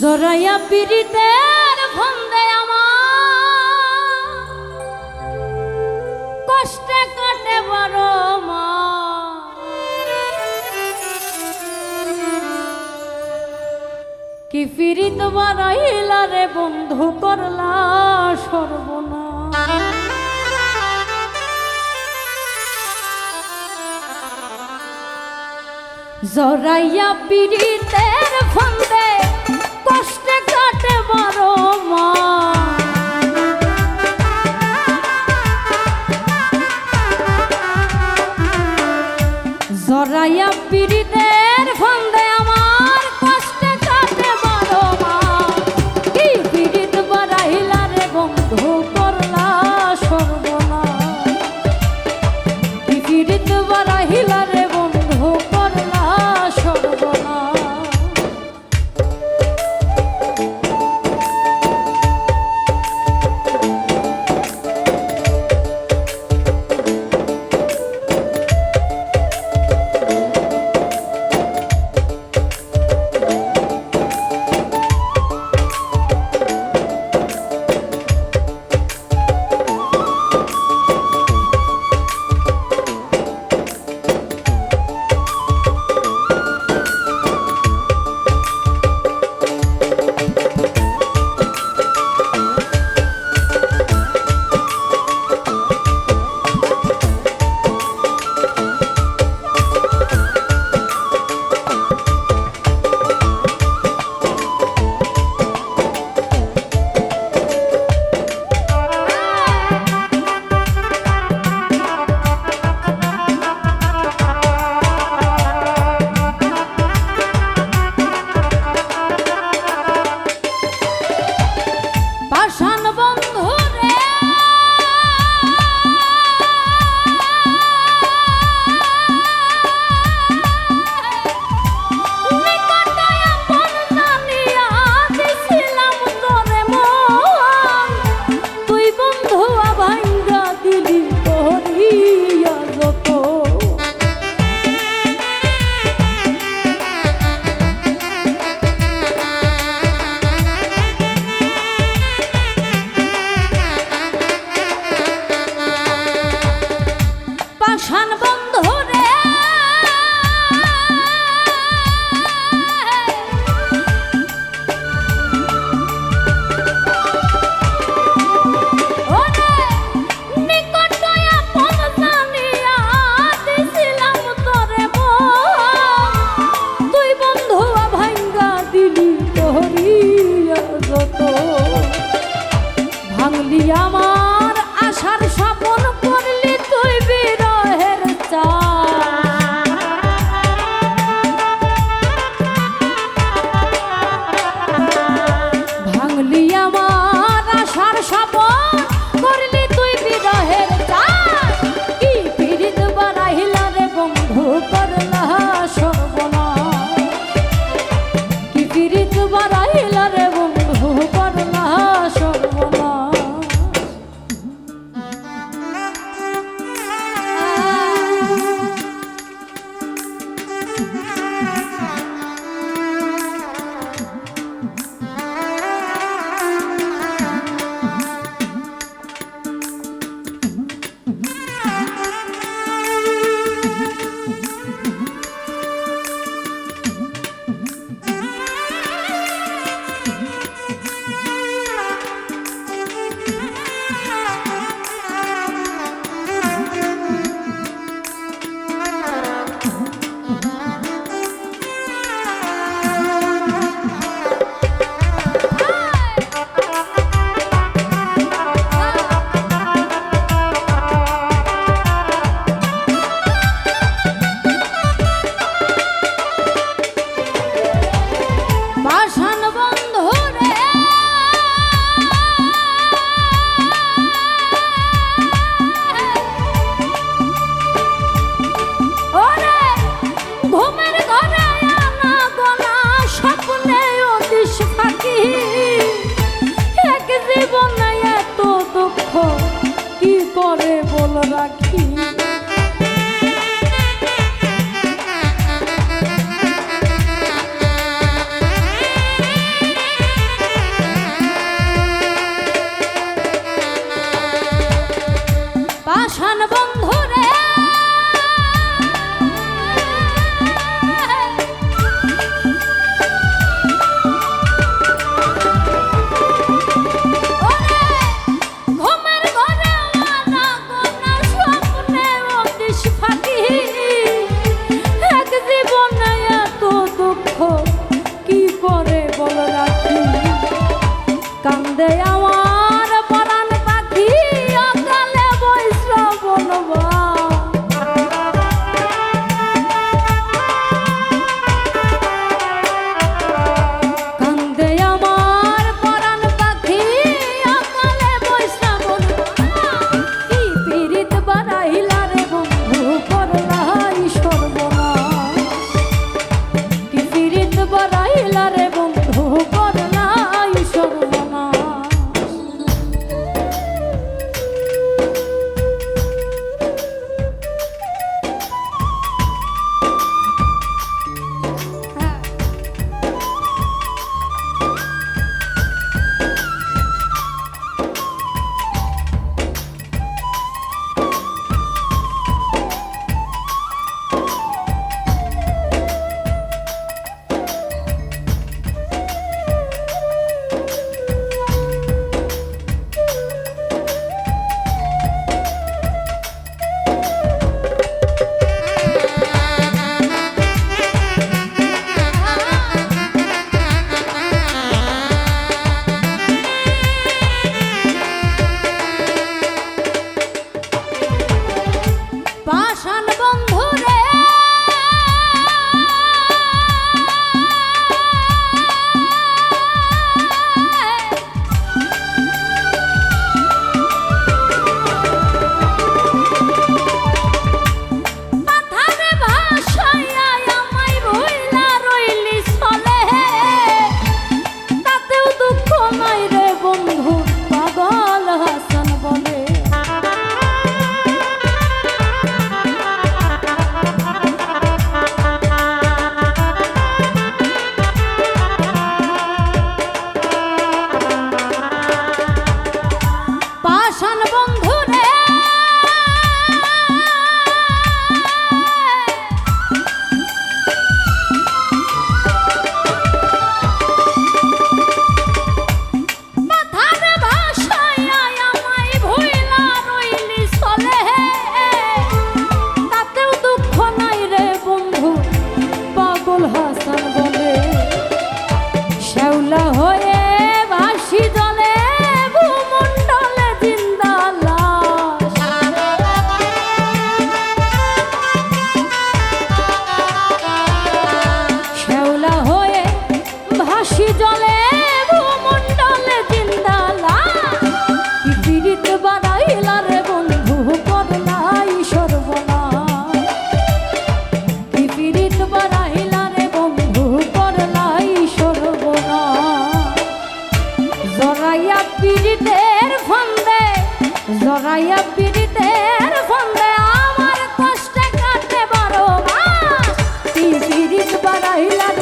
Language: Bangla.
জরাইয়া পীড়িতের ভন্দে আমার। কষ্টে কাটে বারো কি ফিরিত বারাইলা রে বন্ধু, করলা সর্বনা জরাইয়া পীড়িতের ফন্দে Trying to 的愿望。বাড়াইলা